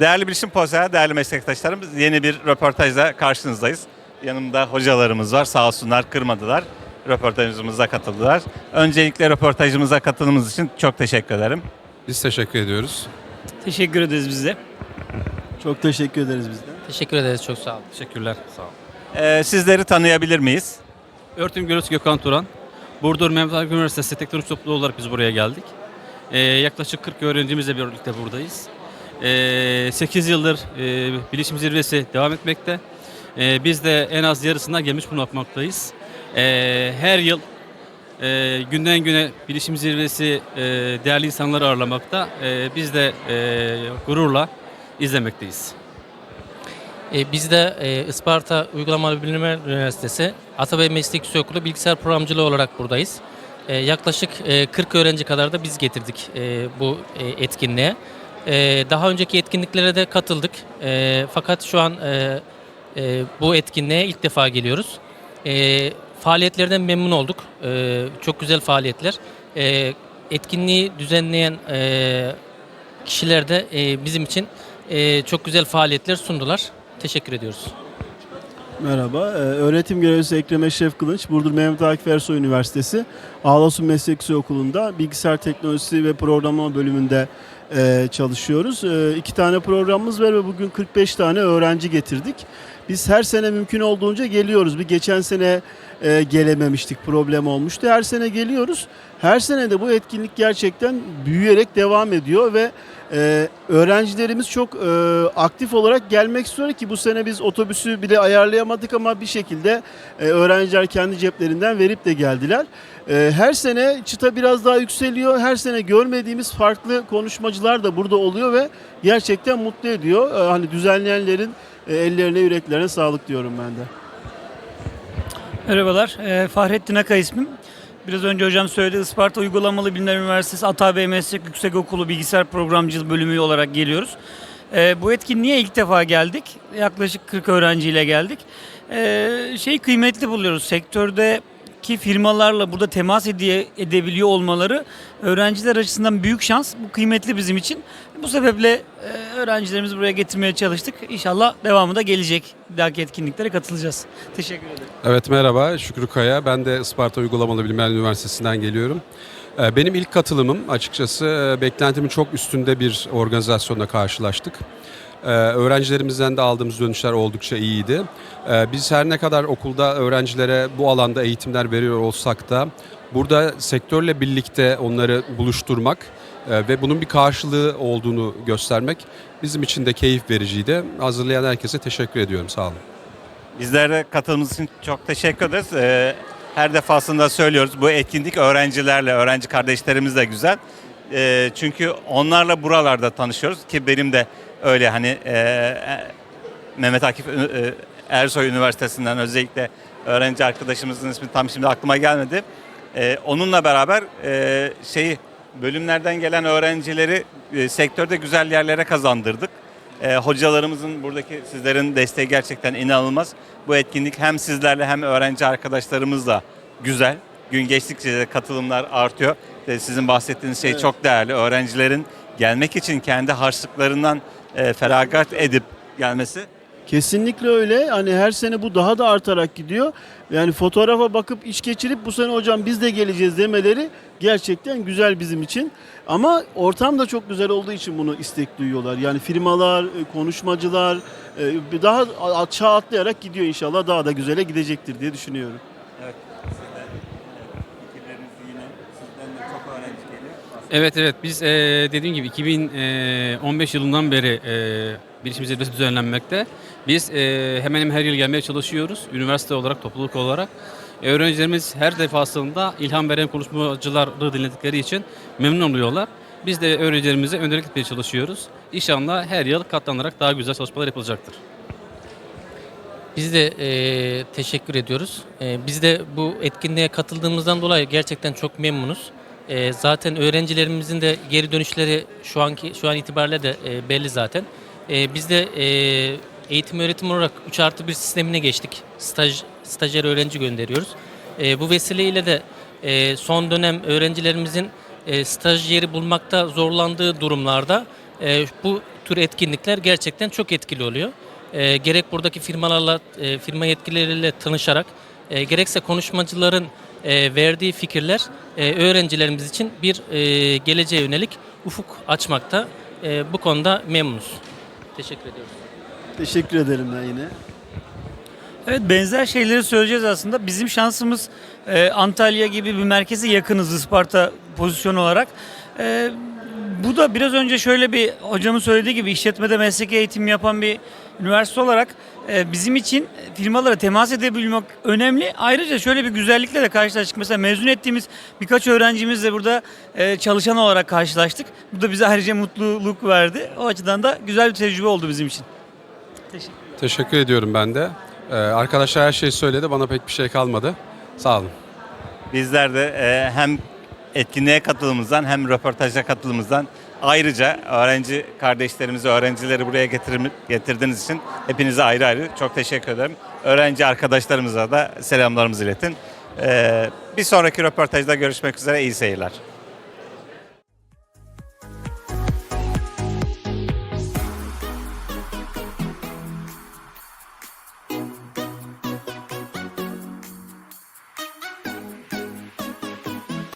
Değerli bilişim posa, değerli meslektaşlarım yeni bir röportajla karşınızdayız. Yanımda hocalarımız var sağ olsunlar kırmadılar. Röportajımıza katıldılar. Öncelikle röportajımıza katıldığınız için çok teşekkür ederim. Biz teşekkür ediyoruz. Teşekkür ederiz biz de. Çok teşekkür ederiz biz de. Teşekkür ederiz çok sağ olun. Teşekkürler. Sağ olun. Ee, sizleri tanıyabilir miyiz? Örtüm Gölüs Gökhan Turan. Burdur Mehmet Akif Üniversitesi Teknoloji Topluluğu olarak biz buraya geldik. Ee, yaklaşık 40 öğrencimizle birlikte buradayız. Ee, 8 yıldır e, bilişim zirvesi devam etmekte. Ee, biz de en az yarısından gelmiş bulunmaktayız. Ee, her yıl e, günden güne bilişim zirvesi e, değerli insanları ağırlamakta. Ee, biz de gururla izlemekteyiz. Ee, biz de e, Isparta Uygulamalı Bilimler Üniversitesi Atabey Meslek Yüksekokulu Bilgisayar Programcılığı olarak buradayız. Ee, yaklaşık e, 40 öğrenci kadar da biz getirdik bu etkinliğe. E, daha önceki etkinliklere de katıldık. E, fakat şu an e, e, bu etkinliğe ilk defa geliyoruz. E, faaliyetlerden memnun olduk. Çok güzel faaliyetler. E, etkinliği düzenleyen e, kişiler de e, bizim için çok güzel faaliyetler sundular. Teşekkür ediyoruz. Merhaba. Ee, Öğretim görevlisi Ekrem Eşref Kılınç, Burdur Mehmet Akif Ersoy Üniversitesi Ağlasun Meslek Yüksekokulu'nda Bilgisayar Teknolojisi ve Programlama bölümünde e, çalışıyoruz. E, iki tane programımız var ve bugün 45 tane öğrenci getirdik. Biz her sene mümkün olduğunca geliyoruz. Bir geçen sene e, gelememiştik, problem olmuştu. Her sene geliyoruz. Her sene de bu etkinlik gerçekten büyüyerek devam ediyor ve e, öğrencilerimiz çok e, aktif olarak gelmek istiyor ki bu sene biz otobüsü bile ayarlayamadık ama bir şekilde e, öğrenciler kendi ceplerinden verip de geldiler. E, her sene çıta biraz daha yükseliyor. Her sene görmediğimiz farklı konuşmacılar da burada oluyor ve gerçekten mutlu ediyor. E, hani düzenleyenlerin ellerine yüreklerine sağlık diyorum ben de. Merhabalar. Ee, Fahrettin Aka ismim. Biraz önce hocam söyledi. Isparta Uygulamalı Bilimler Üniversitesi Atabey Meslek Yüksekokulu Bilgisayar Programcılığı bölümü olarak geliyoruz. Ee, bu etkinliğe ilk defa geldik. Yaklaşık 40 öğrenciyle geldik. Şey kıymetli buluyoruz. Sektördeki firmalarla burada temas ede- edebiliyor olmaları öğrenciler açısından büyük şans. Bu kıymetli bizim için. Bu sebeple e, öğrencilerimizi buraya getirmeye çalıştık. İnşallah devamı da gelecek. Bir dahaki etkinliklere katılacağız. Teşekkür ederim. Evet merhaba Şükrü Kaya. Ben de Isparta Uygulamalı Bilimler Üniversitesi'nden geliyorum. Ee, Benim ilk katılımım açıkçası e, beklentimin çok üstünde bir organizasyonla karşılaştık. Ee, Öğrencilerimizden de aldığımız dönüşler oldukça iyiydi. Ee, Biz her ne kadar okulda öğrencilere bu alanda eğitimler veriyor olsak da burada sektörle birlikte onları buluşturmak e, ve bunun bir karşılığı olduğunu göstermek bizim için de keyif vericiydi. Hazırlayan herkese teşekkür ediyorum. Sağ olun. Bizler de katılımınız için çok teşekkür ederiz. Her defasında söylüyoruz bu etkinlik öğrencilerle, öğrenci kardeşlerimizle güzel. Ee, çünkü onlarla buralarda tanışıyoruz ki benim de öyle hani e, e, Mehmet Akif e, Ersoy Üniversitesi'nden özellikle öğrenci arkadaşımızın ismi tam şimdi aklıma gelmedi. Ee, onunla beraber e, şeyi bölümlerden gelen öğrencileri e, sektörde güzel yerlere kazandırdık. E, hocalarımızın buradaki sizlerin desteği gerçekten inanılmaz. Bu etkinlik hem sizlerle hem öğrenci arkadaşlarımızla güzel. Gün geçtikçe de katılımlar artıyor. E, sizin bahsettiğiniz şey çok değerli. Öğrencilerin gelmek için kendi harçlıklarından e, feragat edip gelmesi Kesinlikle öyle. Hani her sene bu daha da artarak gidiyor. Yani fotoğrafa bakıp iç geçirip bu sene hocam biz de geleceğiz demeleri gerçekten güzel bizim için. Ama ortam da çok güzel olduğu için bunu istek duyuyorlar. Yani firmalar, e, konuşmacılar e, daha a- çağ atlayarak gidiyor inşallah. Daha da güzele gidecektir diye düşünüyorum. Evet evet biz e, dediğim gibi 2015 yılından beri e, bilişim zirvesi düzenlenmekte. Biz e, hemen hemen her yıl gelmeye çalışıyoruz. Üniversite olarak, topluluk olarak. E, öğrencilerimiz her defasında ilham veren konuşmacıları dinledikleri için memnun oluyorlar. Biz de öğrencilerimize önderlik etmeye çalışıyoruz. İnşallah her yıl katlanarak daha güzel çalışmalar yapılacaktır. Biz de e, teşekkür ediyoruz. E, biz de bu etkinliğe katıldığımızdan dolayı gerçekten çok memnunuz. E, zaten öğrencilerimizin de geri dönüşleri şu anki şu an itibariyle de e, belli zaten. E, biz de e, eğitim öğretim olarak 3 artı 1 sistemine geçtik. Staj, stajyer öğrenci gönderiyoruz. E, bu vesileyle de e, son dönem öğrencilerimizin e, staj yeri bulmakta zorlandığı durumlarda e, bu tür etkinlikler gerçekten çok etkili oluyor. E, gerek buradaki firmalarla, e, firma yetkilileriyle tanışarak, e, gerekse konuşmacıların e, verdiği fikirler e, öğrencilerimiz için bir e, geleceğe yönelik ufuk açmakta. E, bu konuda memnunuz. Teşekkür ediyoruz. Teşekkür ederim ben yine. Evet benzer şeyleri söyleyeceğiz aslında. Bizim şansımız e, Antalya gibi bir merkeze yakınız Isparta pozisyon olarak. E, bu da biraz önce şöyle bir hocamın söylediği gibi işletmede meslek eğitimi yapan bir üniversite olarak bizim için firmalara temas edebilmek önemli. Ayrıca şöyle bir güzellikle de karşılaştık. Mesela mezun ettiğimiz birkaç öğrencimizle burada e, çalışan olarak karşılaştık. Bu da bize ayrıca mutluluk verdi. O açıdan da güzel bir tecrübe oldu bizim için. Teşekkür Teşekkür ediyorum ben de. Ee, arkadaşlar her şeyi söyledi. Bana pek bir şey kalmadı. Sağ olun. Bizler de e, hem etkinliğe katılımımızdan hem röportaja katılımımızdan ayrıca öğrenci kardeşlerimizi, öğrencileri buraya getirdiğiniz için hepinize ayrı ayrı çok teşekkür ederim. Öğrenci arkadaşlarımıza da selamlarımızı iletin. E, bir sonraki röportajda görüşmek üzere. iyi seyirler.